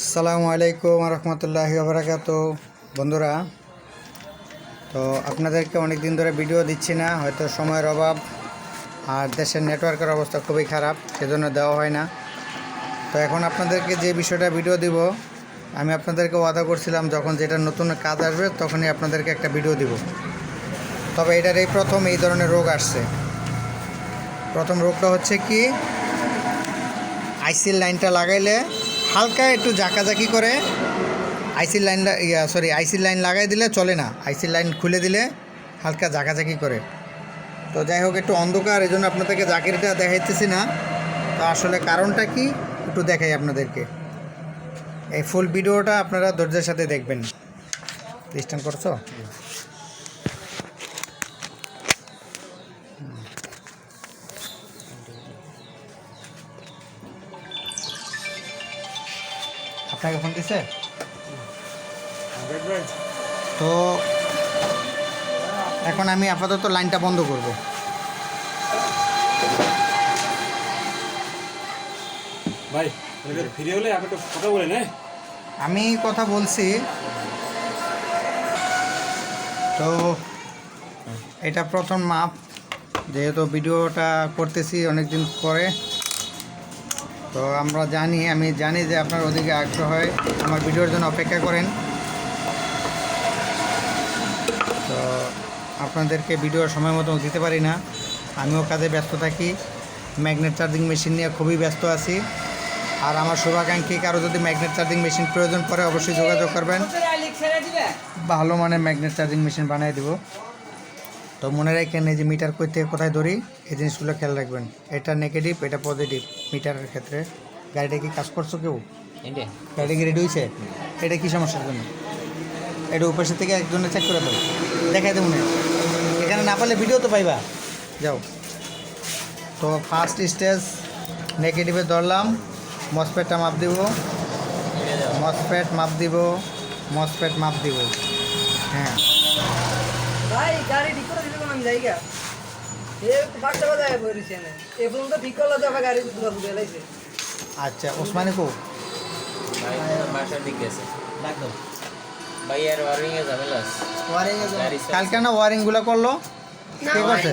আসসালামু আলাইকুম রহমতুল্লাহি বারাকাত বন্ধুরা, তো আপনাদেরকে অনেক দিন ধরে ভিডিও দিচ্ছি না, হয়তো সময়ের অভাব আর দেশের নেটওয়ার্কের অবস্থা খুবই খারাপ, সেজন্য দেওয়া হয় না। তো এখন আপনাদেরকে যে বিষয়টা ভিডিও দিব, আমি আপনাদেরকে ওয়াদা করছিলাম, যখন যেটা নতুন কাজ আসবে তখনই আপনাদেরকে একটা ভিডিও দিব। তবে এটার এই প্রথম এই ধরনের রোগ আসছে। প্রথম রোগটা হচ্ছে কি, আইসির লাইনটা লাগাইলে হালকা একটু জাকাজাকি করে আইসির লাইনটা ইয়া সরি আইসির লাইন লাগাই দিলে চলে না। আইসির লাইন খুলে দিলে হালকা জাকাজাকি করে। তো যাই হোক, একটু অন্ধকার এই জন্য আপনাদেরকে জাকিরটা দেখাইতেছি না। তো আসলে কারণটা কি? একটু দেখাই আপনাদেরকে। এই ফুল ভিডিওটা আপনারা ধৈর্যের সাথে দেখবেন। ডিস্টার্ব করছ? আপনাকে ফোন দিছে? তো এখন আমি আপাতত লাইনটা বন্ধ করব। ভাই ফিরে হলে আপনি কথা বলেন হ্যাঁ আমি কথা বলছি। তো এটা প্রথম মাপ যেহেতু ভিডিওটা করতেছি অনেক দিন পরে। তো আমরা জানি আমি জানি যে আপনার ওদিকে আগ্রহ হয়। আমার ভিডিওর জন্য অপেক্ষা করেন। তো আপনাদেরকে ভিডিও সময় মতো দিতে পারি না। আমিও কাজে ব্যস্ত থাকি। ম্যাগনেট চার্জিং মেশিন নিয়ে খুবই ব্যস্ত আছি। আর আমার শুভাকাঙ্ক্ষী কারও যদি ম্যাগনেট চার্জিং মেশিন প্রয়োজন পড়ে অবশ্যই যোগাযোগ করবেন। ভালো মানের ম্যাগনেট চার্জিং মেশিন বানিয়ে দিব। তো মনে রাখেন এই যে মিটার কই থেকে কোথায় ধরি এই জিনিসগুলো খেয়াল রাখবেন। এটা নেগেটিভ এটা পজিটিভ মিটারের ক্ষেত্রে। গাড়িটা কি কাজ করছ কেউ? গাড়ি কি রেডি হয়েছে এটা কি সমস্যার জন্য? এটা উপাসে থেকে একজনে চেক করে দেবো দেখাই দেবো না। এখানে না পারলে ভিডিও তো পাইবা। যাও। তো ফার্স্ট স্টেজ নেগেটিভে ধরলাম। মসপেটটা মাপ দিব। মসপেট মাপ দিব। মসপেট মাপ দিব। হ্যাঁ। ভাই গাড়ি ঠিক করে দিলে আমি যাই গা এ পর্যন্ত ঠিক করলে তো গাড়ি লাইছে। আচ্ছা ওসমানি কো? বাসার দিক গেছে। ভাই আর ওয়ারিং এ ঝামেলা আছে। গাড়ি সব- কালকে না ওয়ারিংগুলো করল? কে করছে?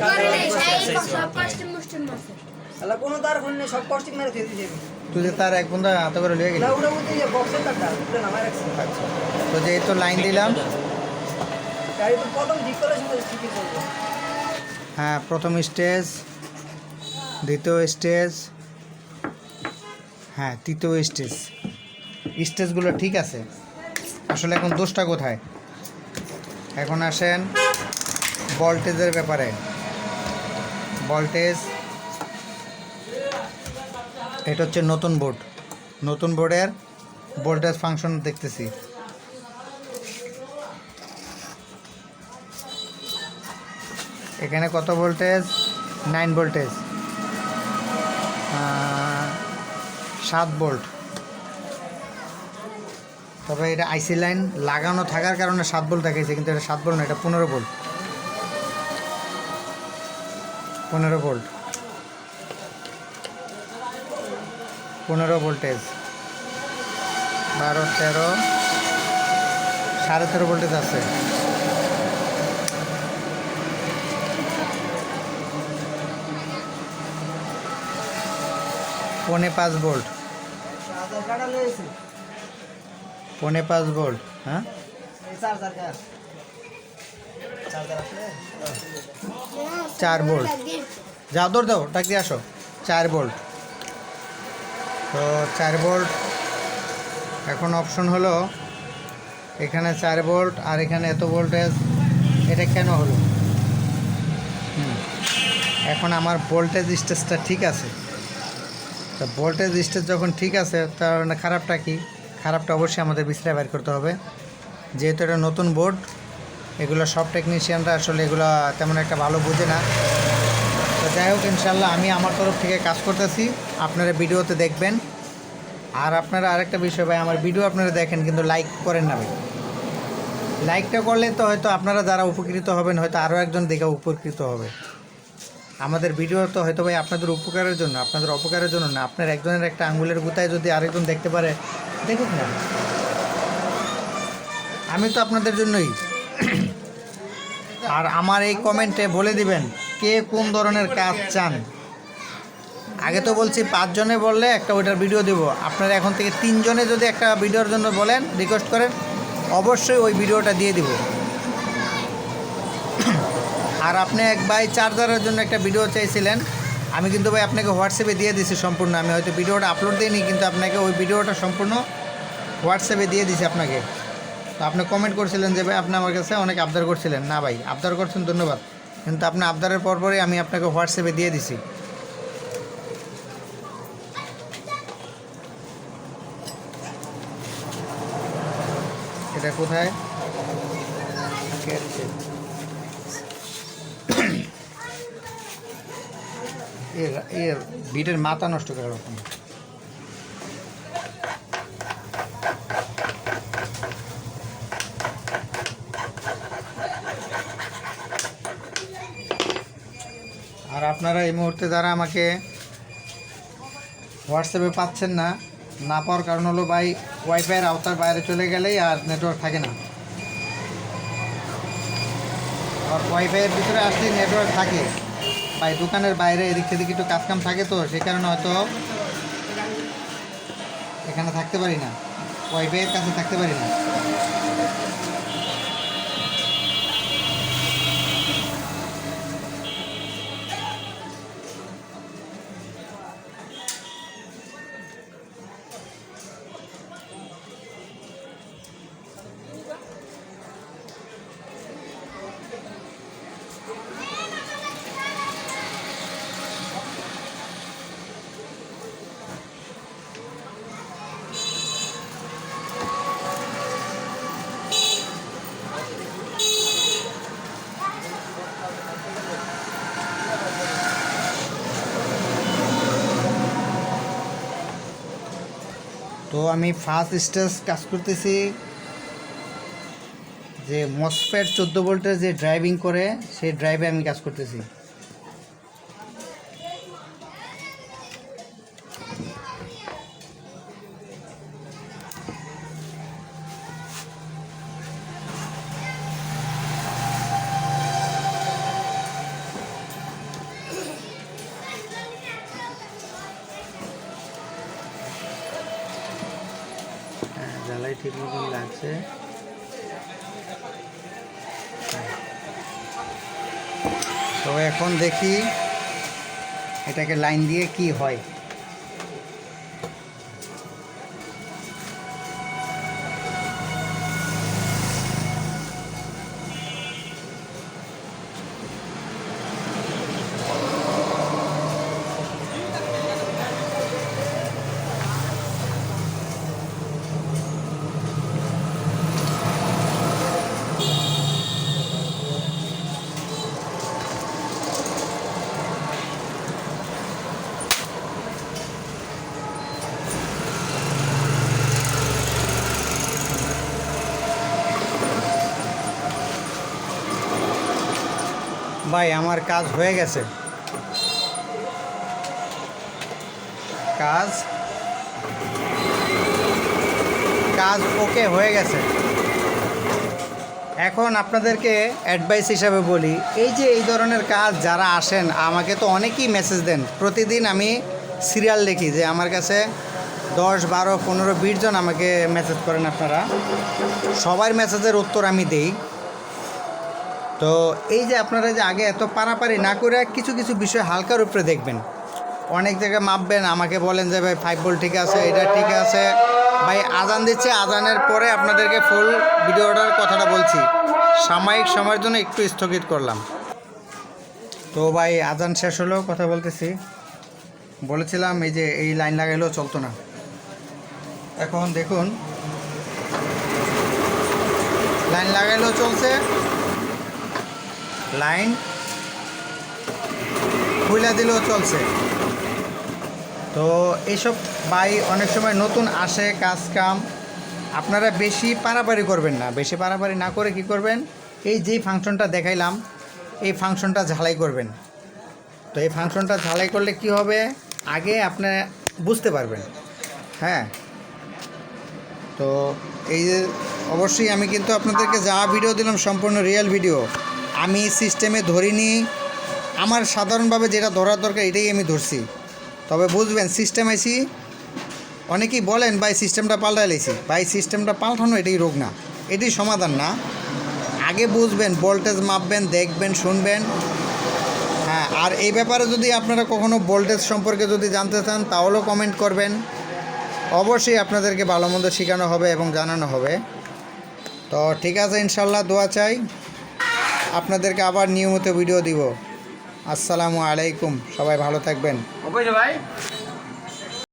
তাহলে কোনো তার ফোন নেই সব মেরে দিয়েছে তুই তার এক বন্ধু হাতে করে লিয়ে গেলি। না ওটা বলতে যে বক্সের তারটা ওটা নামায় রাখছে। আচ্ছা তো যেহেতু লাইন দিলাম। গাড়ি তো প্রথম ঠিক করে শুধু চলবে হ্যাঁ প্রথম স্টেজ, দ্বিতীয় স্টেজ হ্যাঁ তৃতীয় স্টেজ। স্টেজগুলো ঠিক আছে। আসলে এখন দোষটা কোথায়? এখন আসেন ভোল্টেজের ব্যাপারে। ভোল্টেজ, এটা হচ্ছে নতুন বোর্ড। নতুন বোর্ডের ভোল্টেজ ফাংশন দেখতেছি। এখানে কত ভোল্টেজ? Nine voltage. সাত ভোল্ট। তবে এটা আইসি লাইন লাগানো থাকার কারণে সাত ভোল্ট দেখাইছে, কিন্তু এটা সাত ভোল্ট না, এটা পনেরো ভোল্ট। পনেরো ভোল্ট। পনেরো ভোল্টেজ। বারো, তেরো, সাড়ে তেরো ভোল্টেজ আছে। পনে পাঁচ লয়েছে পনে পাঁচ ভোল্ট হ্যাঁ? চার ভোল্ট। যাও দৌড় দাও, ডাক দিয়ে আসো। চার ভোল্ট। তো চার ভোল্ট, এখন অপশন হলো, এখানে চার ভোল্ট আর এখানে এত ভোল্টেজ, এটা কেন হলো? এখন আমার ভোল্টেজ স্টেজটা ঠিক আছে। তো ভোল্টেজ স্টেজ যখন ঠিক আছে, তার মানে খারাপটা কি? খারাপটা অবশ্যই আমাদের বিশ্লেষণ বের করতে হবে। যেহেতু এটা নতুন বোর্ড এগুলো সব টেকনিশিয়ানরা আসলে এগুলো তেমন একটা ভালো বোঝে না। তো যাই হোক ইনশাল্লাহ আমি আমার তরফ থেকে কাজ করতেছি। আপনারা ভিডিওতে দেখবেন। আর আপনারা আরেকটা বিষয় ভাই, আমার ভিডিও আপনারা দেখেন, কিন্তু লাইক করেন না ভাই। লাইকটা করলে তো হয়তো আপনারা যারা উপকৃত হবেন, হয়তো আরও একজন দেখে উপকৃত হবে। আমাদের ভিডিও তো হয়তো ভাই আপনাদের উপকারের জন্য, আপনাদের অপকারের জন্য না, আপনার একজনের একটা আঙ্গুলের গুতায় যদি আরেকজন দেখতে পারে, দেখুক না। আমি তো আপনাদের জন্যই। আর আমার এই কমেন্টে বলে দিবেন, কে কোন ধরনের কাজ চান? আগে তো বলছি, পাঁচজনে বললে একটা ওইটার ভিডিও দেব। আপনারা এখন থেকে তিনজনে যদি একটা ভিডিওর জন্য বলেন রিকোয়েস্ট করেন, অবশ্যই ওই ভিডিওটা দিয়ে দিব। আর আপনি এক ভাই চার্জারের জন্য একটা ভিডিও চাইছিলেন। আমি কিন্তু ভাই আপনাকে হোয়াটসঅ্যাপে দিয়ে দিছি সম্পূর্ণ। আমি হয়তো ভিডিওটা আপলোড দিইনি, কিন্তু আপনাকে ওই ভিডিওটা সম্পূর্ণ হোয়াটসঅ্যাপে দিয়ে দিছি আপনাকে। তো আপনি কমেন্ট করছিলেন যে, ভাই, আপনি আমার কাছে অনেক আবদার করছিলেন। না ভাই, আবদার করছেন, ধন্যবাদ। কিন্তু আপনি আবদারের পরপরই আমি আপনাকে হোয়াটসঅ্যাপে দিয়ে দিছি। এটা কোথায়? এর বিটের মাথা নষ্ট করে রকম। আর আপনারা এই মুহূর্তে যারা আমাকে হোয়াটসঅ্যাপে পাচ্ছেন না না পাওয়ার কারণ হলো ভাই ওয়াইফাইয়ের আওতার বাইরে চলে গেলেই আর নেটওয়ার্ক থাকে না। আর ওয়াইফাইয়ের ভিতরে আসলেই নেটওয়ার্ক থাকে। ভাই, দোকানের বাইরে এদিক সেদিক একটু কাজকাম থাকে তো, সেই কারণে হয়তো এখানে থাকতে পারি না। ওয়াইফাইয়ের কাছে থাকতে পারি না। আমি ফার্স্ট স্টেজ কাজ করতেছি যে মসফেট চোদ্দ ভোল্টের যে ড্রাইভিং করে, সেই ড্রাইভে আমি কাজ করতেছি। জ্বালাই ঠিক মতন লাগছে। তো এখন দেখি এটাকে লাইন দিয়ে কি হয়। ভাই, আমার কাজ হয়ে গেছে। কাজ? কাজ ওকে হয়ে গেছে। এখন আপনাদেরকে অ্যাডভাইস হিসাবে বলি, এই যে এই ধরনের কাজ যারা আসেন, আমাকে তো অনেকেই মেসেজ দেন। প্রতিদিন আমি সিরিয়াল দেখি যে আমার কাছে দশ, বারো, পনেরো, বিশ জন আমাকে মেসেজ করেন আপনারা। সবার মেসেজের উত্তর আমি দেই। তো এই যে আপনারা যে আগে এত পারাপারি না করে কিছু কিছু বিষয় হালকার উপরে দেখবেন। অনেক জায়গায় মাপবেন, আমাকে বলেন যে, ভাই ফাইভ বল ঠিক আছে, এটা ঠিক আছে। ভাই, আজান দিচ্ছে, আজানের পরে আপনাদেরকে ফুল ভিডিও অর্ডার কথাটা বলছি। সাময়িক সময়ের জন্য একটু স্থগিত করলাম। তো ভাই, আজান শেষ হলো, কথা বলতেছি। বলেছিলাম, এই যে, এই লাইন লাগাইলেও চলতো না। এখন দেখুন। লাইন লাগাইলেও চলছে। লাইন। খুলে দিলেও চলছে। তো এইসব বাই অনেক সময় নতুন আসে, কাজ কাম। আপনারা বেশি পারাপারি করবেন না। বেশি পারাপারি না করে কি করবেন? এই যেই ফাংশনটা দেখাইলাম, এই ফাংশনটা ঝালাই করবেন। তো এই ফাংশনটা ঝালাই করলে কি হবে? আগে আপনি বুঝতে পারবেন। হ্যাঁ। তো এই অবশ্যই আমি কিন্তু আপনাদেরকে যা ভিডিও দিলাম সম্পূর্ণ রিয়েল ভিডিও আমি সিস্টেমে ধরিনি। আমার সাধারণভাবে যেটা ধরার দরকার, এটাই আমি ধরছি। তবে বুঝবেন সিস্টেম আইসি, অনেকেই বলেন, ভাই সিস্টেমটা পাল্টাই লেছি ভাই সিস্টেমটা পাল্টানো এটাই রোগ না, এটাই সমাধান না। আগে বুঝবেন ভোল্টেজ মাপবেন, দেখবেন, শুনবেন। হ্যাঁ আর এই ব্যাপারে যদি আপনারা কখনো ভোল্টেজ সম্পর্কে যদি জানতে চান, তাহলেও কমেন্ট করবেন। অবশ্যই আপনাদেরকে ভালো মন্দ শেখানো হবে এবং জানানো হবে। তো ঠিক আছে ইনশাল্লাহ দোয়া চাই। আপনাদেরকে আবার নিয়মিত ভিডিও দিব। আসসালামু আলাইকুম। সবাই ভালো থাকবেন। ভাই।